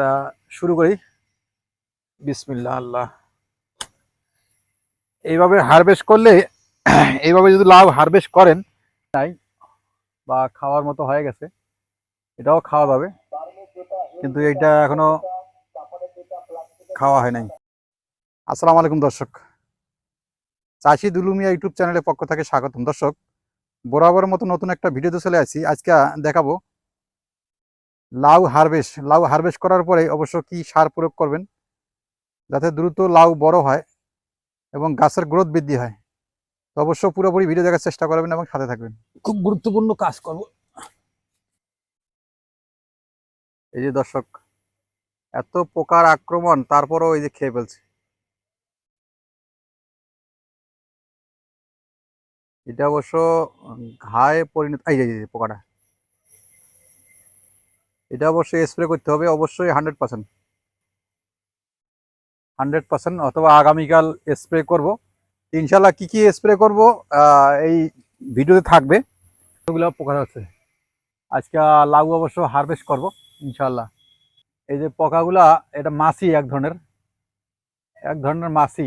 তা শুরু করি। বিসমিল্লাহ আল্লাহ। এইভাবে হারভেস্ট করলে, এইভাবে যদি লাউ হারভেস্ট করেন, নাই বা খাওয়ার মতো হয়ে গেছে, এটাও খাওয়া যাবে। কিন্তু এটা এখনও খাওয়া হয় নাই। আসসালামু আলাইকুম দর্শক। চাষি দুলুমিয়া ইউটিউব চ্যানেলের পক্ষ থেকে স্বাগতম। দর্শক, বরাবর মতো নতুন একটা ভিডিওতে চলে আসি। আজকে দেখাবো লাউ হারভেস্ট লাউ হারভেস্ট করার পরে অবশ্য কি সার প্রয়োগ করবেন? যাতে দ্রুত লাউ বড় হয় এবং গাছের গ্রোথ বৃদ্ধি হয়। তো অবশ্য পুরোপুরি ভিডিও দেখার চেষ্টা করবেন এবং সাথে থাকবেন। খুব গুরুত্বপূর্ণ কাজ করব। এই যে দর্শক এত পোকার আক্রমণ তারপরও এই যে খেয়ে ফেলছে। এটা অবশ্য ঘায়ে পরিণত এই যে এই যে পোকাটা। এটা অবশ্যই স্প্রে করতে হবে, অবশ্যই হান্ড্রেড পার্সেন্ট হান্ড্রেড পার্সেন্ট অথবা আগামীকাল স্প্রে করব। ইনশাল্লাহ কি কি স্প্রে করব এই ভিডিওতে থাকবে। ওগুলো পোকা আছে। আজকে লাউ অবশ্য হারভেস্ট করব ইনশাল্লাহ এই যে পোকাগুলা, এটা মাছি এক ধরনের। এক ধরনের মাছি।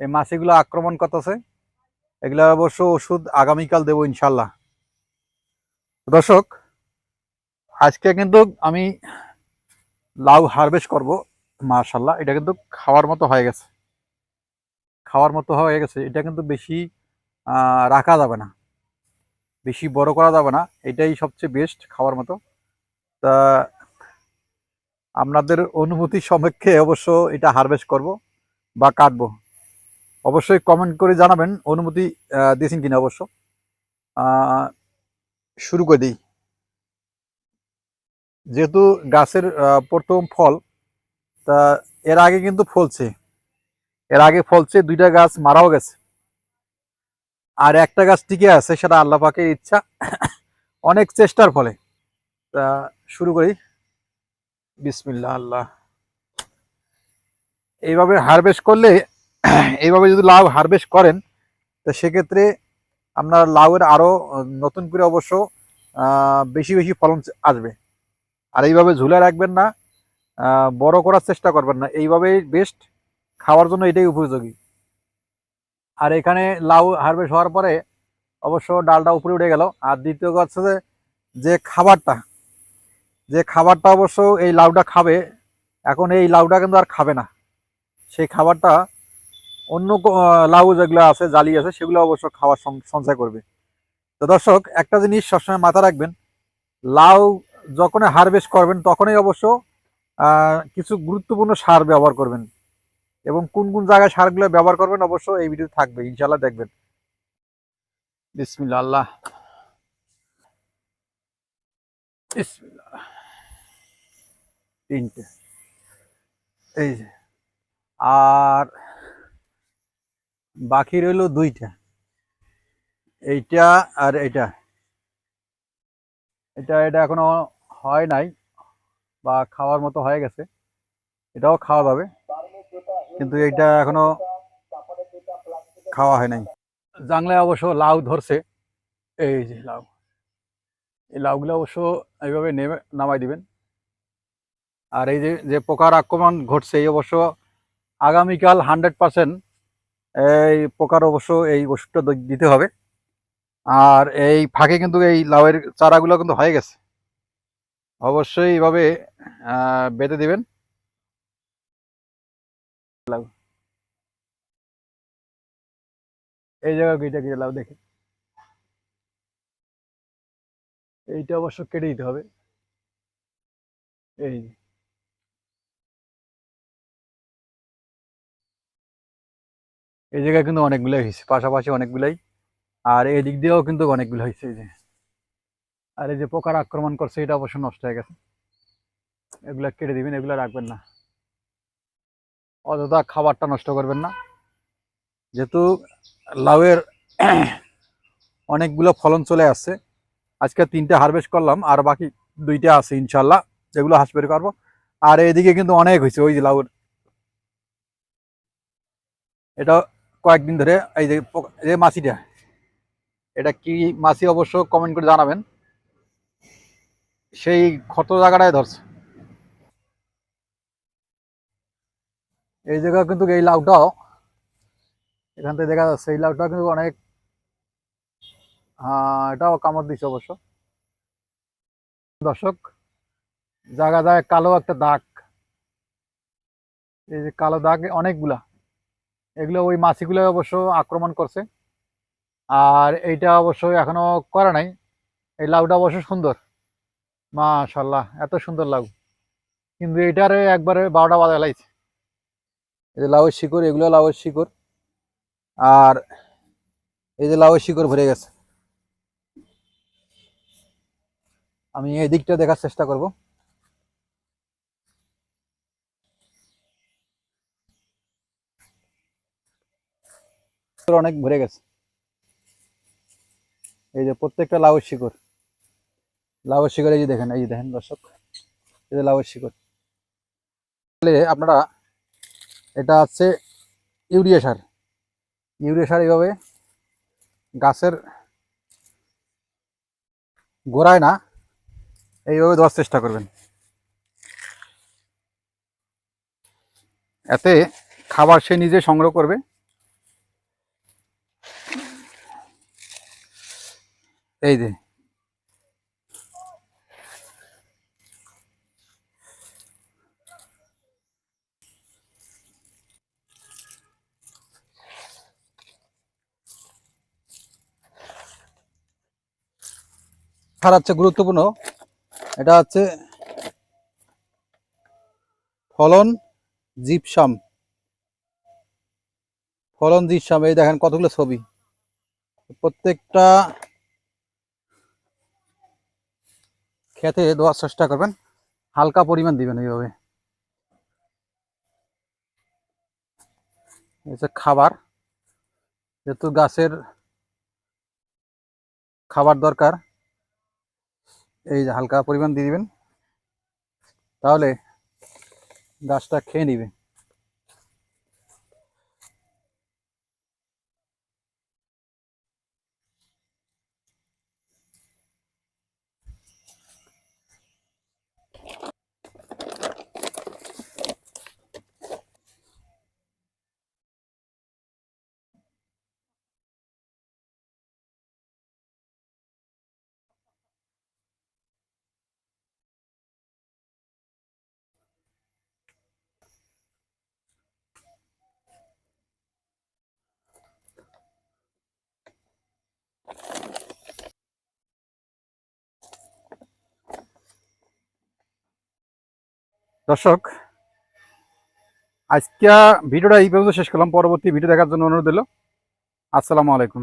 এই মাছিগুলো আক্রমণ করতেছে। এগুলো অবশ্য ওষুধ আগামীকাল দেবো ইনশাল্লাহ দর্শক আজকে কিন্তু আমি লাউ হারভেস্ট করব মার্শাল্লাহ এটা কিন্তু খাওয়ার মতো হয়ে গেছে। খাওয়ার মতো হয়ে গেছে। এটা কিন্তু বেশি রাখা যাবে না। বেশি বড় করা যাবে না। এটাই সবচেয়ে বেস্ট খাওয়ার মতো। তা, আপনাদের অনুভূতি সমক্ষে অবশ্য এটা হারভেস্ট করব বা কাটবো। অবশ্যই কমেন্ট করে জানাবেন অনুমতি দিয়েছেন কিনা অবশ্য। শুরু করে দিই। যেহেতু গাছের প্রথম ফল, তা এর আগে কিন্তু ফলছে। এর আগে ফলছে, দুইটা গাছ মারাও গেছে। আর একটা গাছ টিকে আছে, সেটা আল্লাহ পাকের ইচ্ছা। অনেক চেষ্টার ফলে। তা শুরু করি। বিসমিল্লাহ আল্লাহ। এইভাবে হারভেস্ট করলে, এইভাবে যদি লাউ হারভেস্ট করেন, তো সেক্ষেত্রে আপনার লাউয়ের আরও নতুন করে অবশ্য বেশি বেশি ফলন আসবে। আর এইভাবে ঝুলে রাখবেন না বড় করার চেষ্টা করবেন না। এইভাবেই বেস্ট খাওয়ার জন্য এটাই উপযোগী। আর এখানে লাউ হারভেস্ট হওয়ার পরে অবশ্য ডালটা উপরে উঠে গেল। আর দ্বিতীয় হচ্ছে যে- যে খাবারটা যে খাবারটা অবশ্য এই লাউটা খাবে, এখন এই লাউটা কিন্তু আর খাবে না। সেই খাবারটা অন্য লাউ যেগুলো আছে, জালি আছে, সেগুলো অবশ্য খাওয়ার সঞ্চয় করবে। তো দর্শক, একটা জিনিস সবসময় মাথা রাখবেন, লাউ যখন হারভেস্ট করবেন তখনই অবশ্য আহ, কিছু গুরুত্বপূর্ণ সার ব্যবহার করবেন। এবং কোন কোন জায়গায় সারগুলো ব্যবহার করবেন অবশ্য এই ভিডিও থাকবে ইনশাল্লাহ দেখবেন। আল্লাহ তিনটে। এই যে আর বাকি রইল দুইটা। এইটা আর এটা। এটা এটা এখনও হয় নাই বা খাওয়ার মতো হয়ে গেছে, এটাও খাওয়া যাবে। কিন্তু এটা এখনও খাওয়া হয় নাই। জাংলায় অবশ্য লাউ ধরছে, এই যে লাউ, এই লাউগুলো অবশ্য এইভাবে নেমে নামাই দিবেন। আর এই যে যে পোকার আক্রমণ ঘটছে, এই অবশ্য আগামীকাল হান্ড্রেড পার্সেন্ট এই পোকার অবশ্য এই ওষুধটা দিতে হবে। আর এই ফাঁকে কিন্তু এই লাউয়ের চারাগুলো কিন্তু হয়ে গেছে। অবশ্যই এইভাবে আহ, বেঁধে দিবেন। এই জায়গায় এইটা কেটে লাউ দেখে এইটা অবশ্য কেটে দিতে হবে। এই এই জায়গায় কিন্তু অনেকগুলাই হয়েছে পাশাপাশি অনেকগুলাই। আর এই দিক দিয়েও কিন্তু অনেকগুলো হয়েছে এই যে। আর এই যে পোকার আক্রমণ করছে, এটা অবশ্য নষ্ট হয়ে গেছে। এগুলা কেটে দিবেন, এগুলা রাখবেন না। অযথা খাবারটা নষ্ট করবেন না। যেহেতু লাউয়ের অনেকগুলো ফলন চলে আসছে, আজকে তিনটে হারভেস্ট করলাম, আর বাকি দুইটা আছে ইনশাল্লাহ যেগুলো হাঁস বের করব। আর এদিকে কিন্তু অনেক হয়েছে, ওই যে লাউয়ের। এটা কয়েকদিন ধরে, এই যে মাছিটা, এটা কি মাছি অবশ্য কমেন্ট করে জানাবেন। সেই ক্ষত জায়গাটায় ধরছে। এই জায়গা কিন্তু এই লাউটাও, এখান থেকে দেখা যাচ্ছে এই লাউটাও কিন্তু অনেক এটাও কামড় দিচ্ছে অবশ্য। দর্শক, জায়গা জায়গায় কালো একটা দাগ। এই যে কালো দাগ অনেকগুলা, এগুলো ওই মাছিগুলো অবশ্য আক্রমণ করছে। আর এইটা অবশ্যই এখনও করা নাই। এই লাউটা অবশ্য সুন্দর। মাশাল্লাহ, এত সুন্দর লাউ। কিন্তু এটারে একবারে বারোটা বাজা লাইছে এই যে লাউয়ের শিকড়, এগুলো লাউয়ের শিকড়। আর এই যে লাউয়ের শিকড় ভরে গেছে। আমি এই দিকটা দেখার চেষ্টা করব। অনেক ভরে গেছে। এই যে প্রত্যেকটা লাউয়ের শিকড়। লাউয়ের শিকড়, এই যে দেখেন, এই যে দেখেন দর্শক, এই যে লাউয়ের শিকড়। তাহলে আপনারা, এটা হচ্ছে ইউরিয়া সার। ইউরিয়া সার এইভাবে গাছের গোড়ায় না, এইভাবে দেওয়ার চেষ্টা করবেন। এতে খাবার সে নিজে সংগ্রহ করবে। এই যে সার হচ্ছে গুরুত্বপূর্ণ। এটা হচ্ছে ফলন জিপসাম। ফলন জিপসাম, এই দেখেন কতগুলো ছবি। প্রত্যেকটা খেতে দেওয়ার চেষ্টা করবেন, হালকা পরিমাণ দিবেন এইভাবে। খাবার, যেহেতু গাছের খাবার দরকার এই হালকা পরিমাণ দিয়ে দিবেন। তাহলে গাছটা খেয়ে নিবে। দর্শক, আজকে ভিডিওটা এই পর্যন্ত শেষ করলাম। পরবর্তী ভিডিও দেখার জন্য অনুরোধ দিল আসসালামু আলাইকুম।